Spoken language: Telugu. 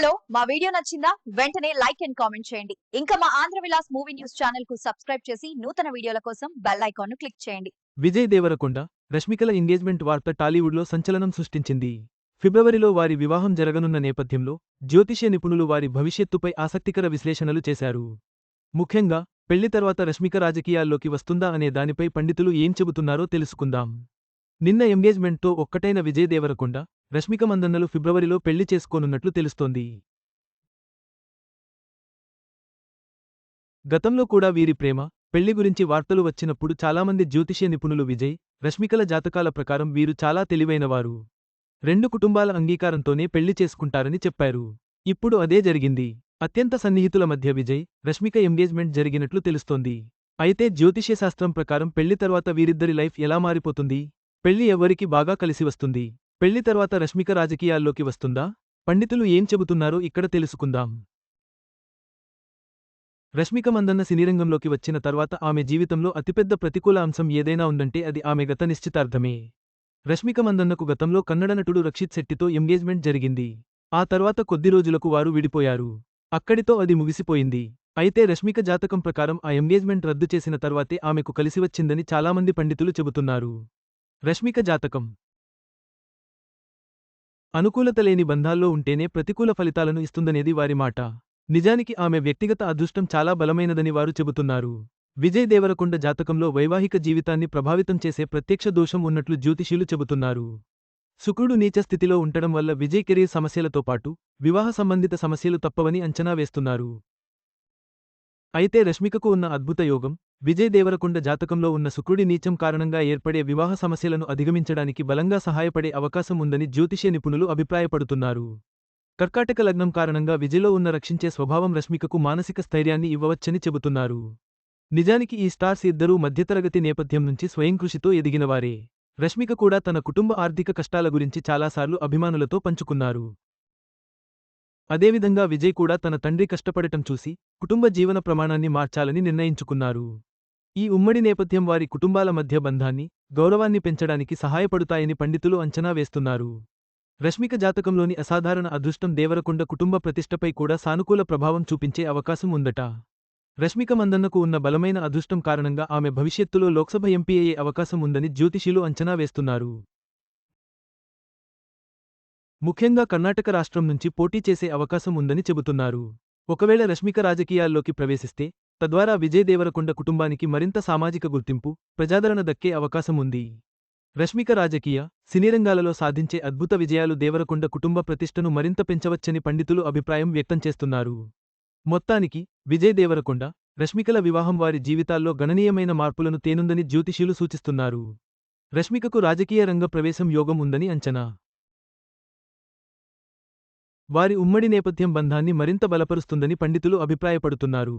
హలో మా వీడియో నచ్చిందా? వెంటనే లైక్ అండ్ కామెంట్ చేయండి. ఇంకా మా ఆంధ్ర విలాస్ మూవీ న్యూస్ ఛానల్కు సబ్స్క్రైబ్ చేసి నూతన వీడియోల కోసం బెల్ ఐకాన్ను క్లిక్ చేయండి. విజయ్ దేవరకొండ రష్మికల ఎంగేజ్మెంట్ వార్త టాలీవుడ్లో సంచలనం సృష్టించింది. ఫిబ్రవరిలో వారి వివాహం జరగనున్న నేపథ్యంలో జ్యోతిష్య నిపుణులు వారి భవిష్యత్తుపై ఆసక్తికర విశ్లేషణలు చేశారు. ముఖ్యంగా పెళ్ళి తర్వాత రష్మిక రాజకీయాల్లోకి వస్తుందా అనే దానిపై పండితులు ఏం చెబుతున్నారో తెలుసుకుందాం. నిన్న ఎంగేజ్మెంట్తో ఒక్కటైన విజయ్ దేవరకొండ రష్మిక మందన్నలు ఫిబ్రవరిలో పెళ్ళి చేసుకోనున్నట్లు తెలుస్తోంది. గతంలో కూడా వీరి ప్రేమ పెళ్ళి గురించి వార్తలు వచ్చినప్పుడు చాలామంది జ్యోతిష్య నిపుణులు విజయ్ రష్మికల జాతకాల ప్రకారం వీరు చాలా తెలివైనవారు. రెండు కుటుంబాల అంగీకారంతోనే పెళ్ళి చేసుకుంటారని చెప్పారు. ఇప్పుడు అదే జరిగింది. అత్యంత సన్నిహితుల మధ్య విజయ్ రష్మిక ఎంగేజ్మెంట్ జరిగినట్లు తెలుస్తోంది. అయితే జ్యోతిష్యశాస్త్రం ప్రకారం పెళ్ళి తర్వాత వీరిద్దరి లైఫ్ ఎలా మారిపోతుంది? పెళ్ళి ఎవరికి బాగా కలిసి వస్తుంది? పెళ్ళి తర్వాత రష్మిక రాజకీయాల్లోకి వస్తుందా? పండితులు ఏం చెబుతున్నారో ఇక్కడ తెలుసుకుందాం. రష్మిక మందన్న సినీరంగంలోకి వచ్చిన తర్వాత ఆమె జీవితంలో అతిపెద్ద ప్రతికూల అంశం ఏదైనా ఉందంటే అది ఆమె గత నిశ్చితార్థమే. రష్మిక మందన్నకు గతంలో కన్నడ నటుడు రక్షిత్ శెట్టితో ఎంగేజ్మెంట్ జరిగింది. ఆ తర్వాత కొద్ది రోజులకు వారు విడిపోయారు. అక్కడితో అది ముగిసిపోయింది. అయితే రష్మిక జాతకం ప్రకారం ఆ ఎంగేజ్మెంట్ రద్దు చేసిన తర్వాతే ఆమెకు కలిసివచ్చిందని చాలామంది పండితులు చెబుతున్నారు. రష్మిక జాతకం అనుకూలత లేని బంధాల్లో ఉంటేనే ప్రతికూల ఫలితాలను ఇస్తుందనేది వారి మాట. నిజానికి ఆమె వ్యక్తిగత అదృష్టం చాలా బలమైనదని వారు చెబుతున్నారు. విజయ్ దేవరకొండ జాతకంలో వైవాహిక జీవితాన్ని ప్రభావితం చేసే ప్రత్యక్ష దోషం ఉన్నట్లు జ్యోతిషీలు చెబుతున్నారు. శుక్రుడు నీచ స్థితిలో ఉండటం వల్ల విజయ్ కెరీర్ సమస్యలతో పాటు వివాహ సంబంధిత సమస్యలు తప్పవని అంచనా వేస్తున్నారు. అయితే రష్మికకు ఉన్న అద్భుత యోగం విజయ్ దేవరకొండ జాతకంలో ఉన్న శుక్రుడి నీచం కారణంగా ఏర్పడే వివాహ సమస్యలను అధిగమించడానికి బలంగా సహాయపడే అవకాశం ఉందని జ్యోతిష్య నిపుణులు అభిప్రాయపడుతున్నారు. కర్కాటక లగ్నం కారణంగా విజయ్లో ఉన్న రక్షించే స్వభావం రష్మికకు మానసిక స్థైర్యాన్ని ఇవ్వవచ్చని చెబుతున్నారు. నిజానికి ఈ స్టార్స్ ఇద్దరూ మధ్యతరగతి నేపథ్యం నుంచి స్వయం కృషితో ఎదిగినవారే. రష్మిక కూడా తన కుటుంబ ఆర్థిక కష్టాల గురించి చాలాసార్లు అభిమానులతో పంచుకున్నారు. అదేవిధంగా విజయ్ కూడా తన తండ్రి కష్టపడటం చూసి కుటుంబ జీవన ప్రమాణాన్ని మార్చాలని నిర్ణయించుకున్నారు. ఈ ఉమ్మడి నేపథ్యం వారి కుటుంబాల మధ్య బంధాన్ని గౌరవాన్ని పెంచడానికి సహాయపడుతాయని పండితులు అంచనా వేస్తున్నారు. రష్మిక జాతకంలోని అసాధారణ అదృష్టం దేవరకొండ కుటుంబ ప్రతిష్టపై కూడా సానుకూల ప్రభావం చూపించే అవకాశం ఉందట. రష్మిక మందన్నకు ఉన్న బలమైన అదృష్టం కారణంగా ఆమె భవిష్యత్తులో లోక్సభ ఎంపీ అయ్యే అవకాశం ఉందని జ్యోతిషులు అంచనా వేస్తున్నారు. ముఖ్యంగా కర్ణాటక రాష్ట్రం నుంచి పోటీ చేసే అవకాశం ఉందని చెబుతున్నారు. ఒకవేళ రష్మిక రాజకీయాల్లోకి ప్రవేశిస్తే తద్వారా విజయ్ దేవరకొండ కుటుంబానికి మరింత సామాజిక గుర్తింపు ప్రజాదరణ దక్కే అవకాశం ఉంది. రష్మిక రాజకీయ సినీరంగాలలో సాధించే అద్భుత విజయాలు దేవరకొండ కుటుంబ ప్రతిష్టను మరింత పెంచవచ్చని పండితులు అభిప్రాయం వ్యక్తం చేస్తున్నారు. మొత్తానికి విజయ్ దేవరకొండ రష్మికల వివాహం వారి జీవితాల్లో గణనీయమైన మార్పులను తేనుందని జ్యోతిషులు సూచిస్తున్నారు. రష్మికకు రాజకీయ రంగ ప్రవేశం యోగం ఉందని అంచనా. వారి ఉమ్మడి నేపథ్యం బంధాన్ని మరింత బలపరుస్తుందని పండితులు అభిప్రాయపడుతున్నారు.